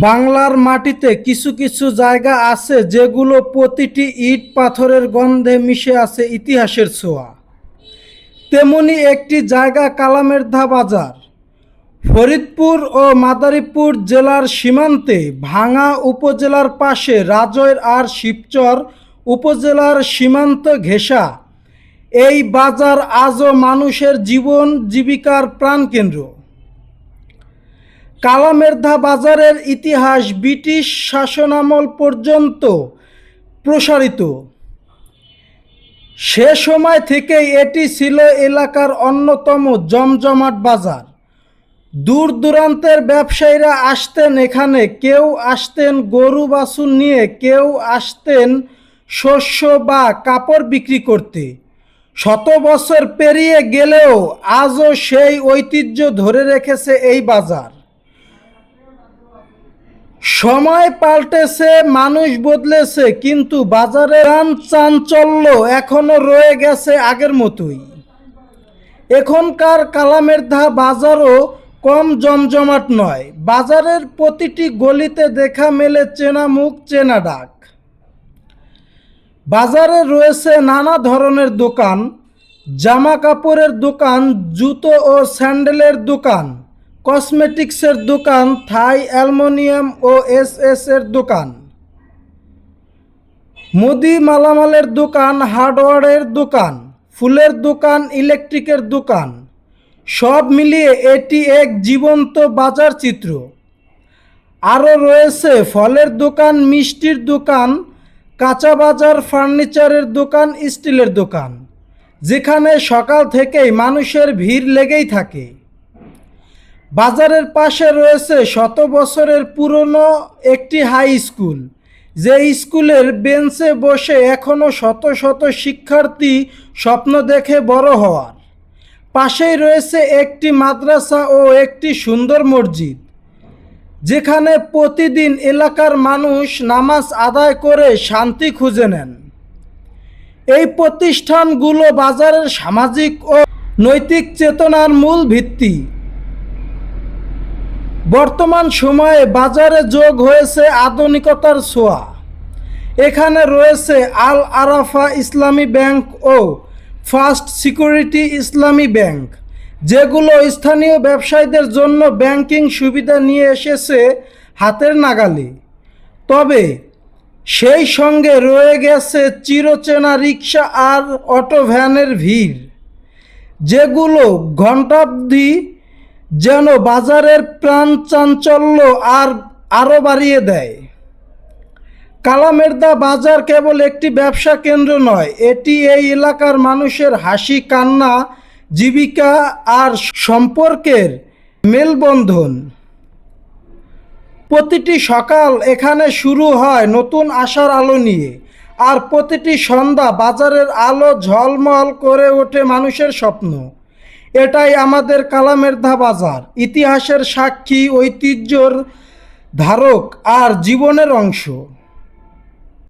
বাংলার মাটিতে কিছু কিছু জায়গা আছে যেগুলো প্রতিটি ইট পাথরের গন্ধে মিশে আছে ইতিহাসের ছোঁয়া। তেমনি একটি জায়গা কালামের ধা বাজার। ফরিদপুর ও মাদারীপুর জেলার সীমান্তে ভাঙা উপজেলার পাশে রাজৈর আর শিবচর উপজেলার সীমান্ত ঘেঁষা। এই বাজার আজও মানুষের জীবন জীবিকার প্রাণকেন্দ্র। কালামেরধা বাজারের ইতিহাস ব্রিটিশ শাসনামল পর্যন্ত প্রসারিত। সে সময় থেকেই এটি ছিল এলাকার অন্যতম জমজমাট বাজার। দূর দূরান্তের ব্যবসায়ীরা আসতেন এখানে, কেউ আসতেন গরু বাছুর নিয়ে, কেউ আসতেন শস্য বা কাপড় বিক্রি করতে। শত বছর পেরিয়ে গেলেও আজও সেই ঐতিহ্য ধরে রেখেছে এই বাজার। সময় পাল্টেছে, মানুষ বদলেছে, কিন্তু বাজারে রান চাঞ্চল্য এখনও রয়ে গেছে আগের মতোই। এখনকার কালামের ধা বাজারও কম জমজমাট নয়। বাজারের প্রতিটি গলিতে দেখা মেলে চেনা মুখ, চেনা ডাক। বাজারে রয়েছে নানা ধরনের দোকান, জামা কাপড়ের দোকান, জুতো ও স্যান্ডেলের দোকান। কসমেটিক্সের দোকান, থাই অ্যালমোনিয়াম ও এস এর দোকান। মুদি মালামালের দোকান হার্ডওয়্যারের দোকান, ফুলের দোকান, ইলেকট্রিকের দোকান। সব মিলিয়ে এটি এক জীবন্ত বাজার চিত্র। আরও রয়েছে ফলের দোকান, মিষ্টির দোকান, কাঁচা বাজার, ফার্নিচারের দোকান, স্টিলের দোকান, যেখানে সকাল থেকেই মানুষের ভিড় লেগেই থাকে। বাজারের পাশে রয়েছে শত বছরের পুরনো একটি হাই স্কুল। যে স্কুলের বেঞ্চে বসে এখনও শত শত শিক্ষার্থী স্বপ্ন দেখে বড় হওয়ার। পাশেই রয়েছে একটি মাদ্রাসা ও একটি সুন্দর মসজিদ। যেখানে প্রতিদিন এলাকার মানুষ নামাজ আদায় করে শান্তি খুঁজে নেন। এই প্রতিষ্ঠানগুলো বাজারের সামাজিক ও নৈতিক চেতনার মূল ভিত্তি। বর্তমান সময়ে বাজারে যোগ হয়েছে আধুনিকতার ছোঁয়া। এখানে রয়েছে আল আরাফা ইসলামী ব্যাংক ও ফার্স্ট সিকিউরিটি ইসলামী ব্যাংক, যেগুলো স্থানীয় ব্যবসায়ীদের জন্য ব্যাংকিং সুবিধা নিয়ে এসেছে হাতের নাগালে। তবে সেই সঙ্গে রয়ে গেছে চিরচেনা রিক্সা আর অটো ভ্যানের ভিড়, যেগুলো ঘণ্টাব্দি যেন বাজারের প্রাণ চাঞ্চল্য আর আরও বাড়িয়ে দেয়। কালামেরদা বাজার কেবল একটি ব্যবসা কেন্দ্র নয়, এটি এই এলাকার মানুষের হাসি, কান্না, জীবিকা আর সম্পর্কের মেলবন্ধন। প্রতিটি সকাল এখানে শুরু হয় নতুন আশার আলো নিয়ে, আর প্রতিটি সন্ধ্যা বাজারের আলো ঝলমল করে ওঠে মানুষের স্বপ্ন। এটাই আমাদের কালামেরধা বাজার। ইতিহাসের সাক্ষী ঐতিহ্যর ধারক আর জীবনের অংশ।